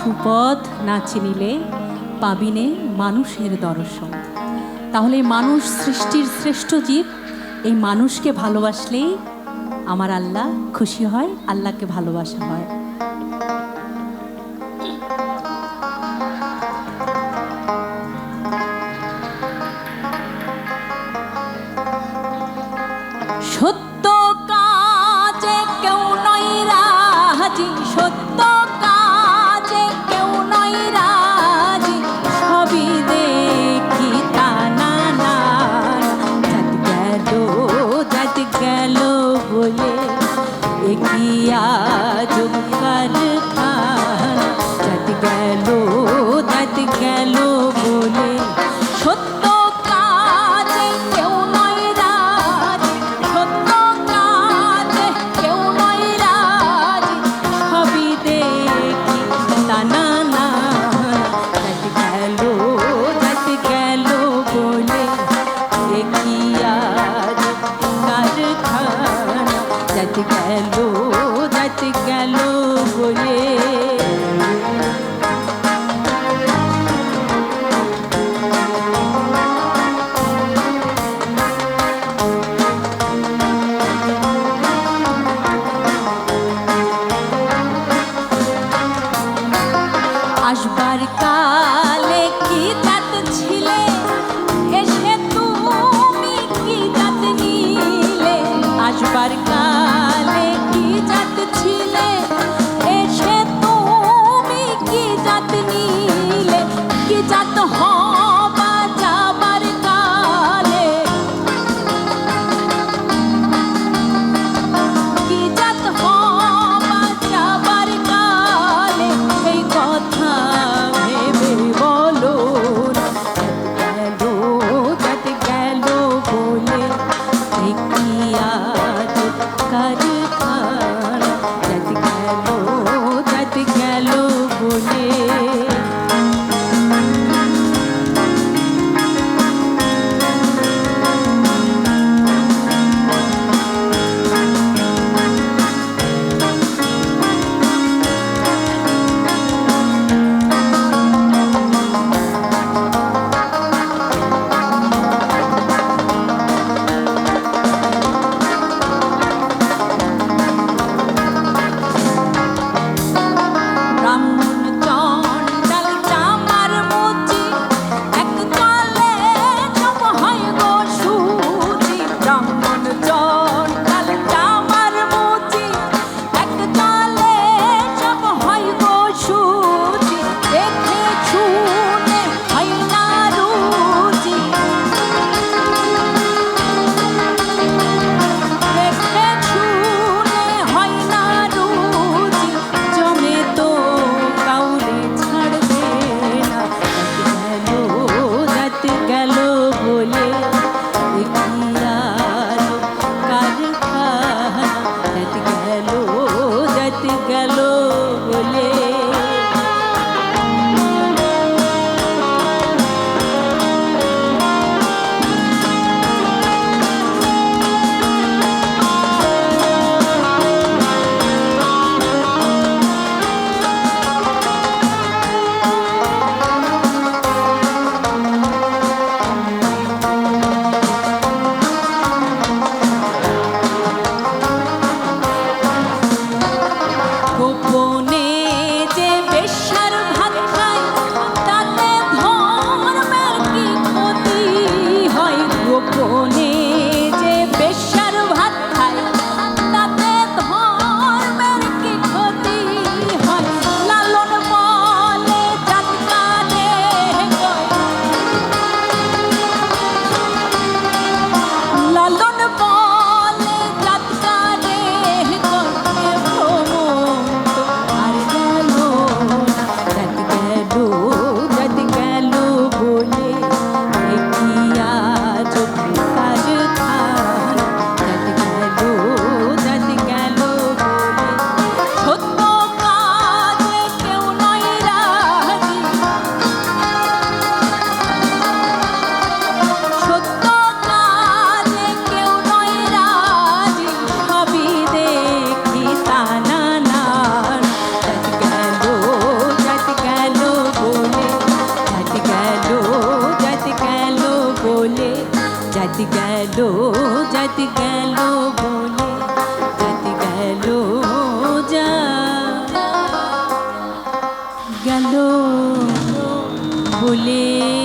সুপথ না চিনিলে পাবিনে মানুষের দর্শন। তাহলে মানুষ সৃষ্টির শ্রেষ্ঠ জীব, এই মানুষকে ভালোবাসলেই আমার আল্লাহ খুশি হয়, আল্লাহকে ভালোবাসা হয়। সত্য কাজে কেউ নয় রাহাজি সত্য একিয়া যুগান গেল রাত গেল বলে। আসবার কাজ বলে গেল জাতি গেল বলে জাতি গেল যা গেল বলে